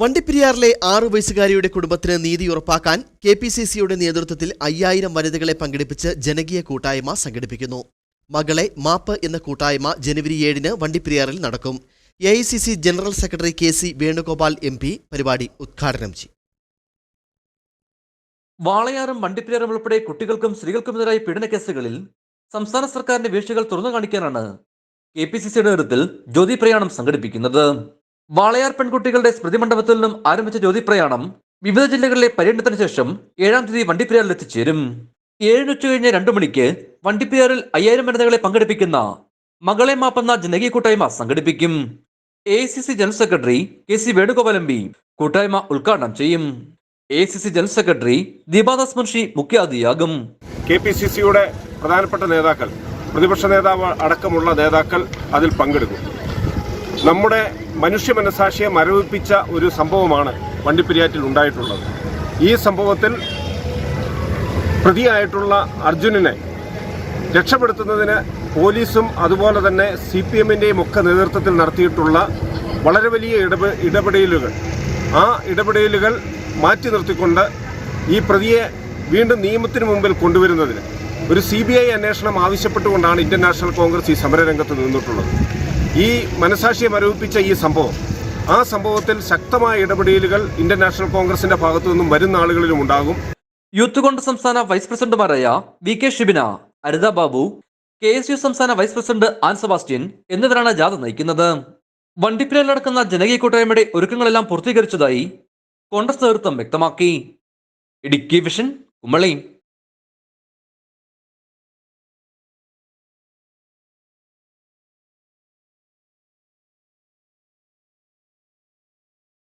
വണ്ടിപ്പെരിയാറിലെ ആറു വയസ്സുകാരിയുടെ കുടുംബത്തിന് നീതി ഉറപ്പാക്കാൻ കെ പി സി സിയുടെ നേതൃത്വത്തിൽ അയ്യായിരം വനിതകളെ പങ്കെടുപ്പിച്ച് ജനകീയ കൂട്ടായ്മ സംഘടിപ്പിക്കുന്നു. മകളെ മാപ്പ് എന്ന കൂട്ടായ്മ ജനുവരി ഏഴിന് വണ്ടിപ്പെരിയാറിൽ നടക്കും. A I C C general secretary K C Venugopal M P പരിപാടി ഉദ്ഘാടനം ചെയ്യും. വാളയാറും വണ്ടിപ്പെരിയാറും ഉൾപ്പെടെ കുട്ടികൾക്കും സ്ത്രീകൾക്കുമെതിരായ പീഡന കേസുകളിൽ സംസ്ഥാന സർക്കാരിന്റെ വീഴ്ചകൾ തുറന്നു കാണിക്കാനാണ് കെ പി സി സിയുടെ നേതൃത്വത്തിൽ ജ്യോതി പ്രയാണം സംഘടിപ്പിക്കുന്നത്. വാളയാർ പെൺകുട്ടികളുടെ സ്മൃതി മണ്ഡപത്തിൽ നിന്നും ആരംഭിച്ച ജ്യോതി പ്രയാണം വിവിധ ജില്ലകളിലെ പര്യടനത്തിന് ശേഷം ഏഴാം തീയതി വണ്ടിപ്പെരിയാറിൽ എത്തിച്ചേരും. ഏഴിന് ഉച്ച കഴിഞ്ഞ് രണ്ടു മണിക്ക് വണ്ടിപ്പെരിയാറിൽ അയ്യായിരം വനിതകളെ പങ്കെടുപ്പിക്കുന്ന മകളെ മാപ്പെന്ന ജനകീയ കൂട്ടായ്മ സംഘടിപ്പിക്കും. A C C general secretary K C Venugopal M P കൂട്ടായ്മ ഉദ്ഘാടനം ചെയ്യും. A C C general secretary Deepa Das Munshi മുഖ്യാതിയാകും K P C സിയുടെ പ്രധാനപ്പെട്ട നേതാക്കൾ പ്രതിപക്ഷ നേതാവ് അടക്കമുള്ള നേതാക്കൾ അതിൽ പങ്കെടുക്കും. നമ്മുടെ മനുഷ്യ മനസാക്ഷിയെ മരവിപ്പിച്ച ഒരു സംഭവമാണ് വണ്ടിപ്പെരിയാറ്റിൽ ഉണ്ടായിട്ടുള്ളത്. ഈ സംഭവത്തിൽ പ്രതിയായിട്ടുള്ള അർജുനനെ രക്ഷപ്പെടുത്തുന്നതിന് പോലീസും അതുപോലെ തന്നെ സി പി എമ്മിന്റെയും ഒക്കെ നേതൃത്വത്തിൽ നടത്തിയിട്ടുള്ള വളരെ വലിയ ഇടപെ ഇടപെടലുകൾ. ആ ഇടപെടലുകൾ മാറ്റി നിർത്തിക്കൊണ്ട് ഈ പ്രതിയെ വീണ്ടും നിയമത്തിന് മുമ്പിൽ കൊണ്ടുവരുന്നതിന് ഒരു സി ബി ഐ അന്വേഷണം ആവശ്യപ്പെട്ടുകൊണ്ടാണ് ഇന്ത്യൻ നാഷണൽ കോൺഗ്രസ് ഈ സമരരംഗത്ത് നിന്നിട്ടുള്ളത്. ഈ മനസാക്ഷിയെ മരവിപ്പിച്ച ഈ സംഭവം ആ സംഭവത്തിൽ ശക്തമായ ഇടപെടലുകൾ ഇന്ത്യൻ നാഷണൽ കോൺഗ്രസിന്റെ ഭാഗത്തു നിന്നും വരുന്ന ആളുകളിലും ഉണ്ടാകും. യൂത്ത് കോൺഗ്രസ് സംസ്ഥാന വൈസ് പ്രസിഡന്റുമാരായ V K Shibina Aritha Babu K S U സംസ്ഥാന വൈസ് പ്രസിഡന്റ് ആൻ സെബാസ്റ്റ്യൻ എന്നിവരാണ് ജാഥ നയിക്കുന്നത്. വണ്ടിപ്പിലയിൽ നടക്കുന്ന ജനകീയ കൂട്ടായ്മയുടെ ഒരുക്കങ്ങളെല്ലാം പൂർത്തീകരിച്ചതായി കോൺഗ്രസ് നേതൃത്വം വ്യക്തമാക്കി. ഇടുക്കി വിഷൻ കുമളി.